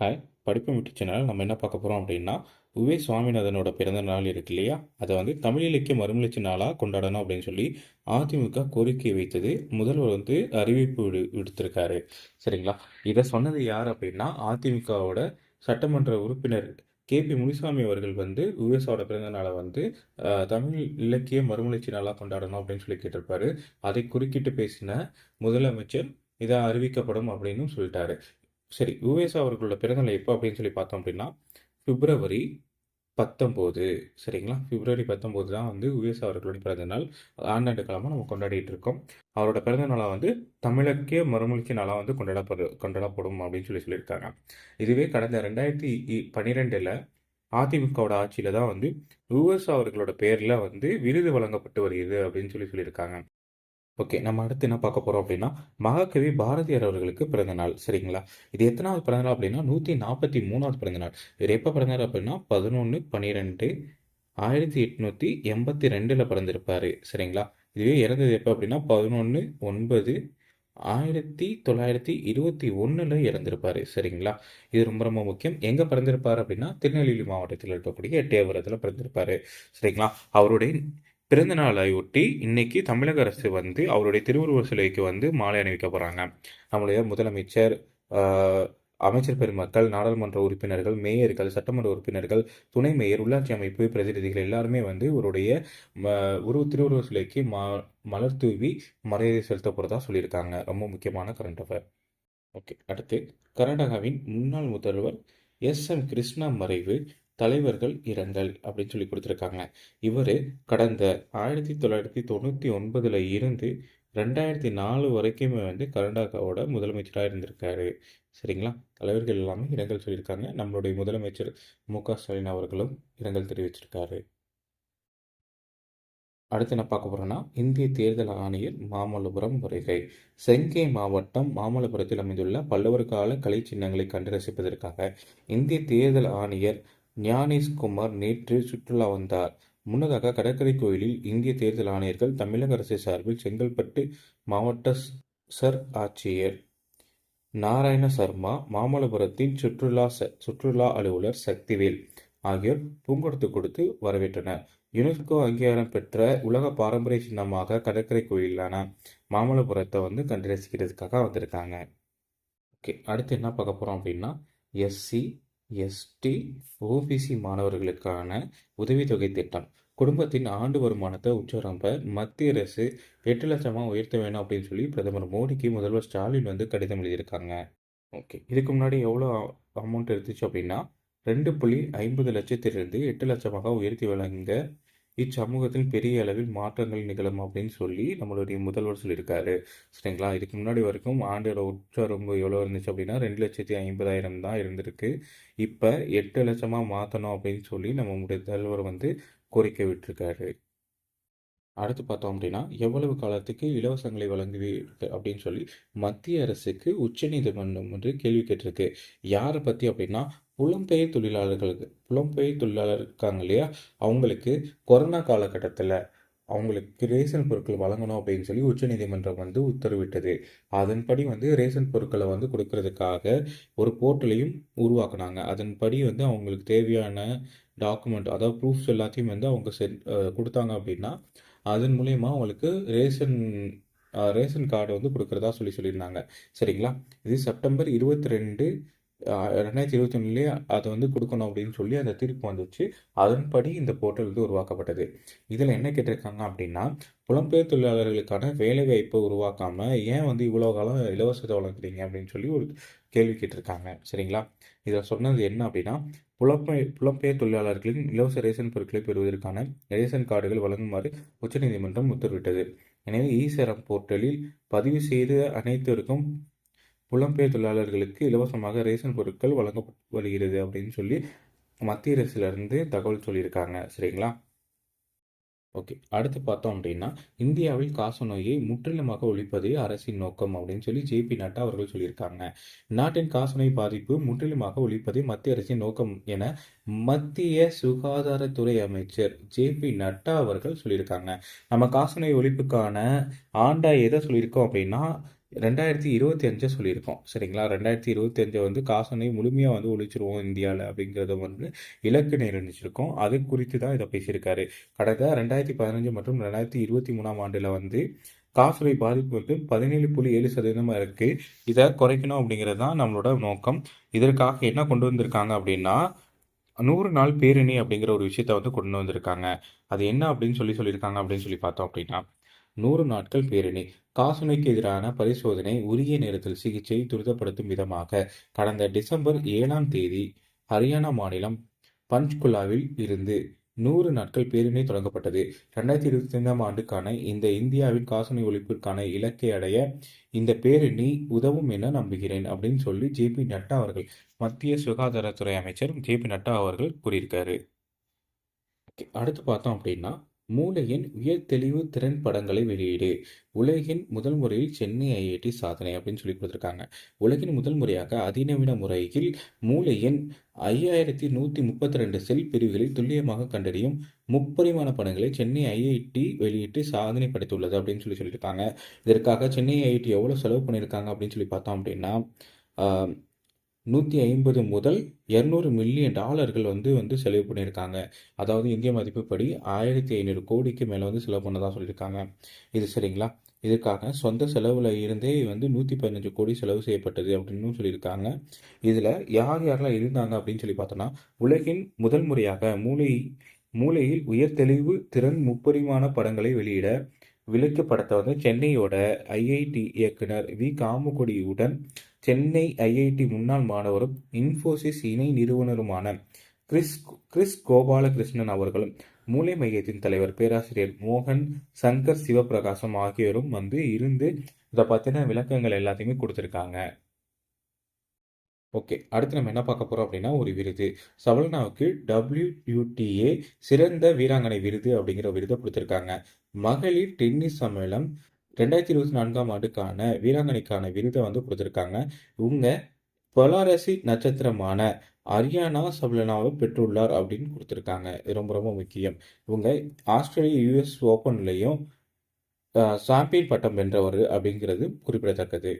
Hi படிப்பு முட்டு channel நம்ம என்ன பார்க்க போகிறோம் அப்படின்னா உவே சுவாமிநாதனோட பிறந்த நாள் இருக்கு இல்லையா? அதை வந்து தமிழ் இலக்கிய மறுமலர்ச்சி நாளாக கொண்டாடணும் அப்படின்னு சொல்லி அதிமுக கோரிக்கை வைத்தது முதல்வர் வந்து அறிவிப்பு விடு விடுத்திருக்காரு. சரிங்களா? இதை சொன்னது யார் அப்படின்னா அதிமுகவோட சட்டமன்ற உறுப்பினர் கே பி முனிசாமி அவர்கள் வந்து உவேசாவோட பிறந்த நாளை வந்து தமிழ் இலக்கிய மறுமலர்ச்சி நாளாக கொண்டாடணும் அப்படின்னு சொல்லி கேட்டிருப்பாரு. அதை குறுக்கிட்டு பேசின முதலமைச்சர் இதை அறிவிக்கப்படும் அப்படின்னு சொல்லிட்டாரு. சரி யுஎஸ் அவர்களோட பிறந்தநாள் எப்போ அப்படின்னு சொல்லி பார்த்தோம் அப்படின்னா பிப்ரவரி பத்தொம்போது சரிங்களா? பிப்ரவரி பத்தொம்போது தான் வந்து யுஎஸ் அவர்களுடைய பிறந்தநாள். ஆண்டாண்டு காலமாக நம்ம கொண்டாடிட்டு இருக்கோம். அவரோட பிறந்த நாளாக வந்து தமிழக்கிய மறுமொழிக்கு நாளாக வந்து கொண்டாடப்படு கொண்டாடப்படும் அப்படின்னு சொல்லி சொல்லியிருக்காங்க. இதுவே கடந்த ரெண்டாயிரத்தி பன்னிரெண்டில் அதிமுகவோட ஆட்சியில் தான் வந்து யுஎஸ் அவர்களோட பேரில் வந்து விருது வழங்கப்பட்டு வருகிறது அப்படின்னு சொல்லி சொல்லியிருக்காங்க. ஓகே நம்ம அடுத்து என்ன பார்க்க போகிறோம் அப்படின்னா மகாகவி பாரதியார் அவர்களுக்கு பிறந்த நாள் சரிங்களா? இது எத்தனாவது பிறந்த நாள் அப்படின்னா நூற்றி நாற்பத்தி மூணாவது பிறந்த நாள். இவர் எப்போ பிறந்தார் அப்படின்னா பதினொன்று பன்னிரெண்டு ஆயிரத்தி எட்நூற்றி எண்பத்தி ரெண்டில் பிறந்திருப்பார் சரிங்களா? இதுவே இறந்தது எப்போ அப்படின்னா பதினொன்று ஒன்பது ஆயிரத்தி தொள்ளாயிரத்தி இருபத்தி ஒன்றில் இறந்திருப்பார் சரிங்களா? இது ரொம்ப ரொம்ப முக்கியம். எங்கே பிறந்திருப்பார் அப்படின்னா திருநெல்வேலி மாவட்டத்தில் இருக்கக்கூடிய எட்டயபுரத்தில் பிறந்திருப்பார் சரிங்களா? அவருடைய பிறந்த நாளை ஒட்டி இன்னைக்கு தமிழக அரசு வந்து அவருடைய திருவுருவ சிலைக்கு வந்து மாலை அணிவிக்க போகிறாங்க நம்முடைய முதலமைச்சர் அமைச்சர் பெருமக்கள் நாடாளுமன்ற உறுப்பினர்கள் மேயர்கள் சட்டமன்ற உறுப்பினர்கள் துணை மேயர் உள்ளாட்சி அமைப்பு பிரதிநிதிகள் எல்லாருமே வந்து இவருடைய ம, உருவ திருவுருவ சிலைக்கு மா மலர் தூவி மரியாதை செலுத்த போகிறதா சொல்லியிருக்காங்க. ரொம்ப முக்கியமான கரண்ட் அஃபேர் ஓகே அடுத்து கர்நாடகாவின் முன்னாள் முதல்வர் எஸ் எம் கிருஷ்ணா மறைவு. தலைவர்கள் இரங்கல் அப்படின்னு சொல்லி கொடுத்துருக்காங்க. இவர் கடந்த ஆயிரத்தி தொள்ளாயிரத்தி தொண்ணூற்றி ஒன்பதில் இருந்து ரெண்டாயிரத்தி நாலு வரைக்குமே வந்து கர்நாடகாவோட முதலமைச்சராக இருந்திருக்காரு. சரிங்களா? தலைவர்கள் எல்லாமே இரங்கல் சொல்லியிருக்காங்க. நம்மளுடைய முதலமைச்சர் மு க ஸ்டாலின் அவர்களும் இரங்கல் தெரிவிச்சிருக்காரு. அடுத்து என்ன பார்க்க போகிறோன்னா இந்திய தேர்தல் ஆணையர் மாமல்லபுரம் வருகை. செங்கை மாவட்டம் மாமல்லபுரத்தில் அமைந்துள்ள பல்லவர் கால கலை சின்னங்களை கண்டு ரசிப்பதற்காக இந்திய தேர்தல் ஆணையர் ஞானேஷ்குமார் நேற்று சுற்றுலா வந்தார். முன்னதாக கடற்கரை கோயிலில் இந்திய தேர்தல் ஆணையர்கள் தமிழக அரசு சார்பில் செங்கல்பட்டு மாவட்ட சர் ஆட்சியர் நாராயண சர்மா மாமல்லபுரத்தின் சுற்றுலா ச- சுற்றுலா அலுவலர் சக்திவேல் ஆகியோர் பூங்கொடுத்து கொடுத்து வரவேற்றனர். யுனெஸ்கோ அங்கீகாரம் பெற்ற உலக பாரம்பரிய சின்னமாக கடற்கரை கோயிலான மாமல்லபுரத்தை வந்து கண்டு ரசிக்கிறதுக்காக வந்திருக்காங்க. ஓகே அடுத்து என்ன பார்க்க போகிறோம் அப்படின்னா எஸ்சி எஸ்டி ஓபிசி மாணவர்களுக்கான உதவித்தொகை திட்டம். குடும்பத்தின் ஆண்டு வருமானத்தை உச்சரம்ப மத்திய அரசு எட்டு லட்சமாக உயர்த்த வேணும் அப்படின்னு சொல்லி பிரதமர் மோடிக்கு முதல்வர் ஸ்டாலின் வந்து கடிதம் எழுதியிருக்காங்க. ஓகே. இதுக்கு முன்னாடி எவ்வளோ அமௌண்ட் இருந்துச்சு அப்படின்னா ரெண்டு புள்ளி ஐம்பது லட்சத்திலிருந்து எட்டு லட்சமாக உயர்த்தி வழங்க இச்சமூகத்தில் பெரிய அளவில் மாற்றங்கள் நிகழும் அப்படின்னு சொல்லி நம்மளுடைய முதல்வர் சொல்லியிருக்காரு. சரிங்களா? இதுக்கு முன்னாடி வரைக்கும் ஆண்டோட உச்சரம்பு எவ்வளோ இருந்துச்சு அப்படின்னா ரெண்டு லட்சத்தி ஐம்பதாயிரம் தான் இருந்திருக்கு. இப்போ எட்டு லட்சமாக மாற்றணும் அப்படின்னு சொல்லி நம்ம முதல்வர் வந்து கோரிக்கை விட்டுருக்காரு. அடுத்து பார்த்தோம் அப்படின்னா எவ்வளவு காலத்துக்கு இலவசங்களை வழங்குவீர்கள் அப்படின்னு சொல்லி மத்திய அரசுக்கு உச்சநீதிமன்றம் வந்து கேள்வி கேட்டிருக்கு. யாரை பற்றி அப்படின்னா புலம்பெயர் தொழிலாளர்களுக்கு புலம்பெயர் தொழிலாளர் இருக்காங்க இல்லையா? அவங்களுக்கு கொரோனா காலகட்டத்தில் அவங்களுக்கு ரேஷன் பொருட்கள் வழங்கணும் அப்படின்னு சொல்லி உச்சநீதிமன்றம் வந்து உத்தரவிட்டது. அதன்படி வந்து ரேஷன் பொருட்களை வந்து கொடுக்கறதுக்காக ஒரு போர்ட்டலையும் உருவாக்குனாங்க. அதன்படி வந்து அவங்களுக்கு தேவையான டாக்குமெண்ட் அதாவது ப்ரூஃப்ஸ் எல்லாத்தையும் வந்து அவங்க சென் கொடுத்தாங்க அப்படின்னா அதன் மூலயமா அவங்களுக்கு ரேஷன் ரேஷன் கார்டு வந்து கொடுக்குறதா சொல்லி சொல்லியிருந்தாங்க. சரிங்களா? இது செப்டம்பர் இருபத்தி ரெண்டு ரெண்டாயிரத்தி இருபத்தி ஒன்றுலேயே அதை வந்து கொடுக்கணும் அப்படின்னு சொல்லி அந்த தீர்ப்பு வந்துச்சு. அதன்படி இந்த போர்ட்டல் வந்து உருவாக்கப்பட்டது. இதில் என்ன கேட்டிருக்காங்க அப்படின்னா புலம்பெயர் தொழிலாளர்களுக்கான வேலைவாய்ப்பை உருவாக்காமல் ஏன் வந்து இவ்வளோ காலம் இலவசத்தை வழங்குறீங்க அப்படின்னு சொல்லி ஒரு கேள்வி கேட்டிருக்காங்க. சரிங்களா? இதில் சொன்னது என்ன அப்படின்னா புலம்பெயர் புலம்பெயர் தொழிலாளர்களின் இலவச ரேஷன் பொருட்களை பெறுவதற்கான ரேஷன் கார்டுகள் வழங்குமாறு உச்சநீதிமன்றம் உத்தரவிட்டது. எனவே ஈசரம் போர்ட்டலில் பதிவு செய்த அனைத்திற்கும் புலம்பெயர் தொழிலாளர்களுக்கு இலவசமாக ரேஷன் பொருட்கள் வழங்கப்பட்டு வருகிறது அப்படின்னு சொல்லி மத்திய அரசுலேருந்து தகவல் சொல்லியிருக்காங்க. சரிங்களா? ஓகே. அடுத்து பார்த்தோம் அப்படின்னா இந்தியாவில் காசநோயை முற்றிலுமாக ஒழிப்பதே அரசின் நோக்கம் அப்படின்னு சொல்லி ஜேபி நட்டா அவர்கள் சொல்லியிருக்காங்க. நாட்டின் காசநோய் பாதிப்பு முற்றிலுமாக ஒழிப்பதே மத்திய அரசின் நோக்கம் என மத்திய சுகாதாரத்துறை அமைச்சர் ஜேபி நட்டா அவர்கள் சொல்லியிருக்காங்க. நம்ம காசநோய் ஒழிப்புக்கான ஆண்டா எதை சொல்லியிருக்கோம் அப்படின்னா ரெண்டாயிரத்தி இருபத்தி அஞ்சை சொல்லியிருக்கோம். சரிங்களா? ரெண்டாயிரத்தி இருபத்தி அஞ்சை வந்து காசனை முழுமையாக வந்து ஒழிச்சிருவோம் இந்தியாவில் அப்படிங்கிறத வந்து இலக்கு நிர்ணயிச்சிருக்கோம். அது குறித்து தான் இதை பேசியிருக்காரு. கடந்த ரெண்டாயிரத்தி பதினஞ்சு மற்றும் ரெண்டாயிரத்தி இருபத்தி மூணாம் ஆண்டில் வந்து காசநோய் பாதிப்பு வந்து பதினேழு புள்ளி ஏழு சதவீதமாக இருக்குது இதை குறைக்கணும் அப்படிங்கிறது தான் நம்மளோட நோக்கம். இதற்காக என்ன கொண்டு வந்திருக்காங்க அப்படின்னா நூறு நாள் பேரணி அப்படிங்கிற ஒரு விஷயத்த வந்து கொண்டு வந்திருக்காங்க. அது என்ன அப்படின்னு சொல்லி சொல்லியிருக்காங்க அப்படின்னு சொல்லி பார்த்தோம் அப்படின்னா நூறு நாட்கள் பேரணி காசநோய்க்கு எதிரான பரிசோதனை உரிய நேரத்தில் சிகிச்சை துரிதப்படுத்தும் விதமாக கடந்த டிசம்பர் ஏழாம் தேதி ஹரியானா மாநிலம் பஞ்ச்குலாவில் இருந்து நூறு நாட்கள் பேரணி தொடங்கப்பட்டது. ரெண்டாயிரத்தி இருபத்தி ஐந்தாம் ஆண்டுக்கான இந்த இந்தியாவின் காசநோய் ஒழிப்பிற்கான இலக்கை அடைய இந்த பேரணி உதவும் என நம்புகிறேன் அப்படின்னு சொல்லி ஜே பி நட்டா அவர்கள் மத்திய சுகாதாரத்துறை அமைச்சர் ஜே பி நட்டா அவர்கள் கூறியிருக்காரு. அடுத்து பார்த்தோம் அப்படின்னா மூளையின் உயர் தெளிவு திறன் படங்களை வெளியீடு. உலகின் முதல் முறையில் சென்னை ஐஐடி சாதனை அப்படின்னு சொல்லி கொடுத்துருக்காங்க. உலகின் முதல் முறையாக அதிநவீன முறையில் மூளையின் ஐயாயிரத்தி நூற்றி முப்பத்தி ரெண்டு செல் பிரிவுகளில் துல்லியமாக கண்டறியும் முப்பரிமாண படங்களை சென்னை ஐஐடி வெளியிட்டு சாதனை படைத்துள்ளது அப்படின்னு சொல்லி சொல்லியிருக்காங்க. இதற்காக சென்னை ஐஐடி எவ்வளோ செலவு பண்ணியிருக்காங்க அப்படின்னு சொல்லி பார்த்தோம் அப்படின்னா நூற்றி ஐம்பது முதல் இரநூறு மில்லியன் டாலர்கள் வந்து வந்து செலவு பண்ணியிருக்காங்க. அதாவது இந்திய மதிப்புப்படி ஆயிரத்தி ஐநூறு கோடிக்கு மேலே வந்து செலவு பண்ணதாக சொல்லியிருக்காங்க. இது சரிங்களா? இதுக்காக சொந்த செலவில் இருந்தே வந்து நூற்றி பதினஞ்சு கோடி செலவு செய்யப்பட்டது அப்படின்னு சொல்லியிருக்காங்க. இதில் யார் யாரெல்லாம் இருந்தாங்க அப்படின்னு சொல்லி பார்த்தோன்னா உலகின் முதல் முறையாக மூளை மூளையில் உயர் தெளிவு திறன் முப்பரிமாண படங்களை வெளியிட விளக்கு படத்தை வந்து சென்னையோட ஐஐடி இயக்குனர் வி. காமுகொடியுடன் சென்னை ஐஐடி முன்னாள் மாணவரும் இன்ஃபோசிஸ் இணை நிறுவனருமான கிறிஸ் கிறிஸ் கோபாலகிருஷ்ணன் அவர்களும் மூளை மையத்தின் தலைவர் பேராசிரியர் மோகன் சங்கர் சிவபிரகாசம் ஆகியோரும் வந்து இருந்து இதை பற்றின விளக்கங்கள் எல்லாத்தையுமே கொடுத்துருக்காங்க. ஓகே அடுத்து நம்ம என்ன பார்க்க போகிறோம் அப்படின்னா ஒரு விருது. சவல்னாவுக்கு டபிள்யூடிஏ சிறந்த வீராங்கனை விருது அப்படிங்கிற விருதை கொடுத்துருக்காங்க. மகளிர் டென்னிஸ் சம்மேளம் ரெண்டாயிரத்தி இருபத்தி நான்காம் ஆண்டுக்கான வீராங்கனைக்கான விருதை வந்து கொடுத்துருக்காங்க. இவங்க பொலாரசி நட்சத்திரமான அரியானா சப்லனாவை பெற்றுள்ளார் அப்படின்னு கொடுத்துருக்காங்க. ரொம்ப ரொம்ப முக்கியம். இவங்க ஆஸ்திரேலியா யூஎஸ் ஓப்பன்லேயும் சாம்பியன் பட்டம் வென்றவர் அப்படிங்கிறது குறிப்பிடத்தக்கது.